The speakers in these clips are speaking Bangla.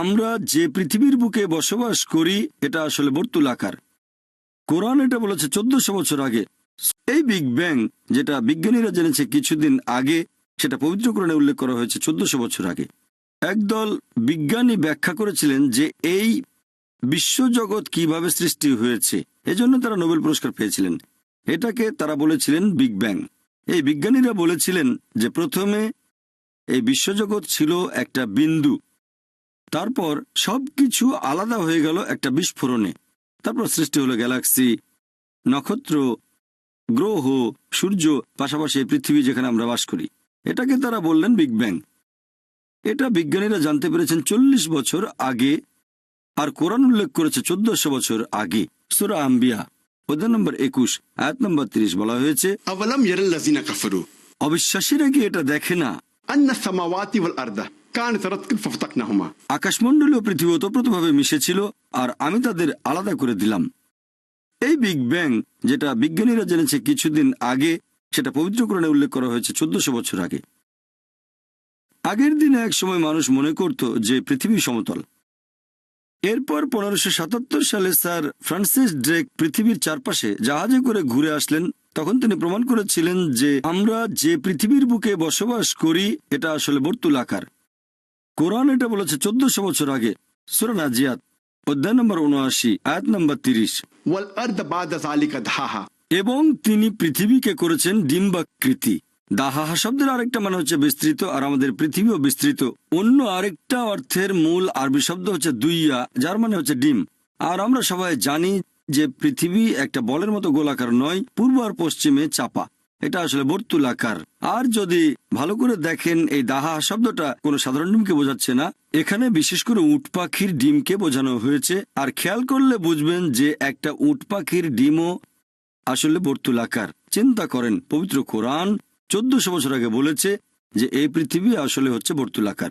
আমরা যে পৃথিবীর বুকে বসবাস করি, এটা আসলে বর্তুলাকার কোরআন এটা বলেছে চোদ্দশো বছর আগে। এই বিগ ব্যাং যেটা বিজ্ঞানীরা জেনেছে কিছুদিন আগে, সেটা পবিত্র কোরআনে উল্লেখ করা হয়েছে চোদ্দশো বছর আগে। একদল বিজ্ঞানী ব্যাখ্যা করেছিলেন যে এই বিশ্বজগৎ কীভাবে সৃষ্টি হয়েছে, এজন্য তারা নোবেল পুরস্কার পেয়েছিলেন। এটাকে তারা বলেছিলেন বিগ ব্যাং এই বিজ্ঞানীরা বলেছিলেন যে প্রথমে এই বিশ্বজগৎ ছিল একটা বিন্দু। তারপর সবকিছু আলাদা হয়ে গেল একটা বিস্ফোরণে। তারপর সৃষ্টি হলো গ্যালাক্সি নক্ষত্র গ্রহ সূর্য পাশাপাশি পৃথিবী যেখানে আমরা বাস করি। এটাকে তারা বললেন বিগ ব্যাং। এটা বিজ্ঞানীরা জানতে পেরেছেন চল্লিশ বছর আগে আর কোরআন উল্লেখ করেছে চোদ্দশো বছর আগে। সুরা আম্বিয়া অধ্যায় নম্বর একুশ আয়াত নম্বর তিরিশ বলা হয়েছে অবিশ্বাসীরা কি এটা দেখে না? কানে তারা ফতাক না হুমা পৃথিবী ওতপ্রোতভাবে মিশেছিল আর আমি তাদের আলাদা করে দিলাম এই বিগ ব্যাং যেটা বিজ্ঞানীরা জেনেছে কিছুদিন আগে সেটা পবিত্রকরণে উল্লেখ করা হয়েছে চোদ্দশো বছর আগে আগের দিনে এক সময় মানুষ মনে করত যে পৃথিবী সমতল এরপর পনেরোশো সাতাত্তর সালে স্যার ফ্রান্সিস ড্রেক পৃথিবীর চারপাশে জাহাজে করে ঘুরে আসলেন তখন তিনি প্রমাণ করেছিলেন যে আমরা যে পৃথিবীর বুকে বসবাস করি এটা আসলে বর্তুল আকার কোরআন এটা বলেছে চোদ্দশো বছর আগে। সুরান আজিয়াত অধ্যায় নম্বর উনআশি আয়াত নম্বর তিরিশ। এবং তিনি পৃথিবীকে করেছেন ডিম্বাকৃতি। দাহাহা শব্দের আরেকটা মানে হচ্ছে বিস্তৃত আর আমাদের পৃথিবীও বিস্তৃত। অন্য আরেকটা অর্থের মূল আরবি শব্দ হচ্ছে দুইয়া যার মানে হচ্ছে ডিম। আর আমরা সবাই জানি যে পৃথিবী একটা বলের মতো গোলাকার নয় পূর্ব আর পশ্চিমে চাপা। এটা আসলে বর্তুলাকার। আর যদি ভালো করে দেখেন, এই দাহা শব্দটা কোনো সাধারণ ডিমকে বোঝাচ্ছে না। এখানে বিশেষ করে উট পাখির ডিমকে বোঝানো হয়েছে। আর খেয়াল করলে বুঝবেন যে একটা উট পাখির ডিমও আসলে বর্তুলাকার। চিন্তা করেন, পবিত্র কোরআন চোদ্দশো বছর আগে বলেছে যে এই পৃথিবী আসলে হচ্ছে বর্তুলাকার।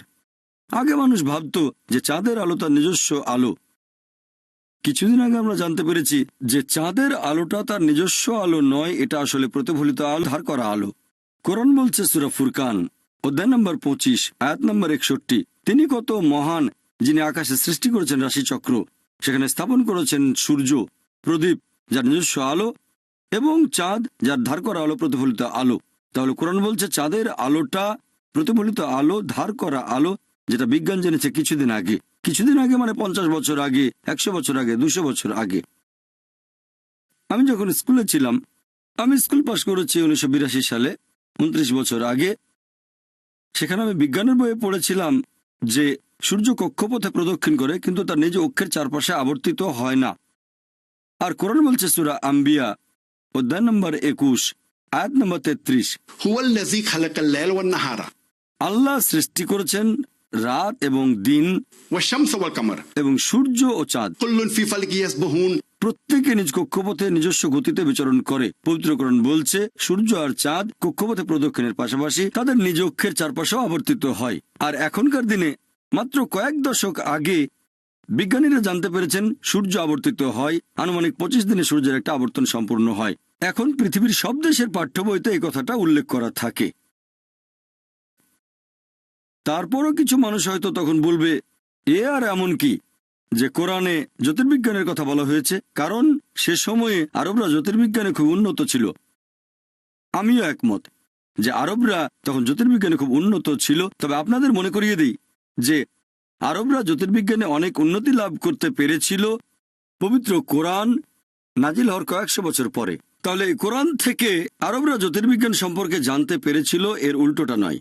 আগে মানুষ ভাবত যে চাঁদের আলো তার নিজস্ব আলো। কিছুদিন আগে আমরা জানতে পেরেছি যে চাঁদের আলোটা তার নিজস্ব আলো নয়, এটা আসলে প্রতিফলিত আলো, ধার করা আলো। কোরআন বলছে সুরা ফুরকান, অধ্যায় নম্বর পঁচিশ, আয়াত নম্বর একষট্টি। তিনি কত মহান, যিনি আকাশে সৃষ্টি করেছেন রাশিচক্র, সেখানে স্থাপন করেছেন সূর্য, প্রদীপ, যার নিজস্ব আলো, এবং চাঁদ, যার ধার করা আলো, প্রতিফলিত আলো। তাহলে কোরআন বলছে চাঁদের আলোটা প্রতিফলিত আলো, ধার করা আলো, যেটা বিজ্ঞান জেনেছে কিছুদিন আগে। কিছুদিন আগে মানে পঞ্চাশ বছর আগে একশো বছর আগে দুশো বছর আগে আমি যখন স্কুলে ছিলাম আমি স্কুল পাশ করেছি উনিশশো বিরাশি সালে উনত্রিশ বছর আগে। সেখানে আমি বিজ্ঞানের বইয়ে পড়েছিলাম যে সূর্য কক্ষপথে প্রদক্ষিণ করে কিন্তু তার নিজ অক্ষের চারপাশে আবর্তিত হয় না। আর কোরআন বলছে সুরা আম্বিয়া অধ্যায় নম্বর একুশ আয়াত নম্বর তেত্রিশ। আল্লাহ সৃষ্টি করেছেন রাত এবং দিন এবং সূর্য ও চাঁদ। প্রত্যেকে নিজ কক্ষপথে নিজস্ব গতিতে বিচরণ করে। পবিত্রকরণ বলছে সূর্য আর চাঁদ কক্ষপথে প্রদক্ষিণের পাশাপাশি তাদের নিজ অক্ষের চারপাশেও আবর্তিত হয়। আর এখনকার দিনে মাত্র কয়েক দশক আগে বিজ্ঞানীরা জানতে পেরেছেন সূর্য আবর্তিত হয়। আনুমানিক পঁচিশ দিনে সূর্যের একটা আবর্তন সম্পূর্ণ হয়। এখন পৃথিবীর সব দেশের পাঠ্য বইতে এই কথাটা উল্লেখ করা থাকে। তারপরও কিছু মানুষ হয়তো তখন বলবে, এ আর এমন কি? যে কোরআনে জ্যোতির্বিজ্ঞানের কথা বলা হয়েছে, কারণ সে সময়ে আরবরা জ্যোতির্বিজ্ঞানে খুব উন্নত ছিল। আমিও একমত যে আরবরা তখন জ্যোতির্বিজ্ঞানে খুব উন্নত ছিল। তবে আপনাদের মনে করিয়ে দিই যে আরবরা জ্যোতির্বিজ্ঞানে অনেক উন্নতি লাভ করতে পেরেছিল পবিত্র কোরআন নাজিল হওয়ার কয়েকশো বছর পরে। তাহলে কোরআন থেকে আরবরা জ্যোতির্বিজ্ঞান সম্পর্কে জানতে পেরেছিল, এর উল্টোটা নয়।